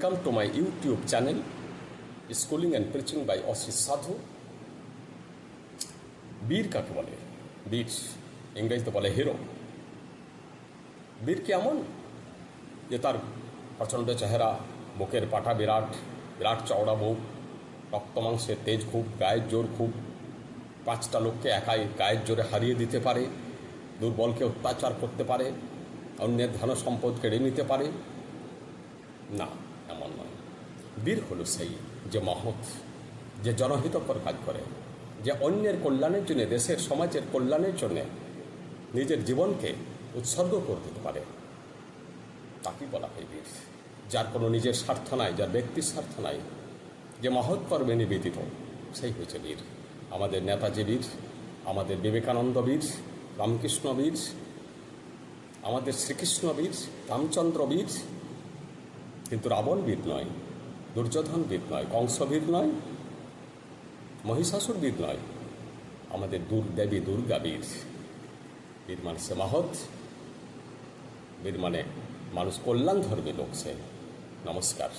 Welcome to my YouTube channel schooling and preaching by Ashis Sadhu Bir কাকে বলে বীর ইংরেজিতে বলে হিরো বীর কি এমন যে তার প্রচণ্ড চেহারা বুকের পাটা বিরাট বিরাট চওড়া বুক রক্ত মাংসের তেজ খুব গায়ের জোর খুব পাঁচটা লোককে একাই গায়ের জোরে হারিয়ে দিতে পারে দুর্বলকে অত্যাচার করতে পারে অন্যের ধন সম্পদ কেড়ে নিতে পারে না এমন নয়। বীর হলো সেই যে মহৎ, যে জনহিতকর কাজ করে, যে অন্যের কল্যাণের জন্য, দেশের সমাজের কল্যাণের জন্য নিজের জীবনকে উৎসর্গ করে দিতে পারে। তাকে বলা হয় বীর, যার কোনো নিজের স্বার্থ নাই, যার ব্যক্তির স্বার্থ নাই, যে মহৎ কর্মে নিবেদিত, সেই হয়েছে বীর। আমাদের নেতাজি বীর, আমাদের বিবেকানন্দ বীর, রামকৃষ্ণ বীর, আমাদের শ্রীকৃষ্ণ বীর, রামচন্দ্র বীর কিন্তু রাবণ বীর নয় দুর্যোধন বীর নয়, কংসবিদ নয় মহিষাসুর বীর নয়, আমাদের দুর্দেবী দুর্গা বীর বীর মানে সে মহৎ, বীর মানে মানুষ কল্যাণ ধর্মী লোক সে। নমস্কার।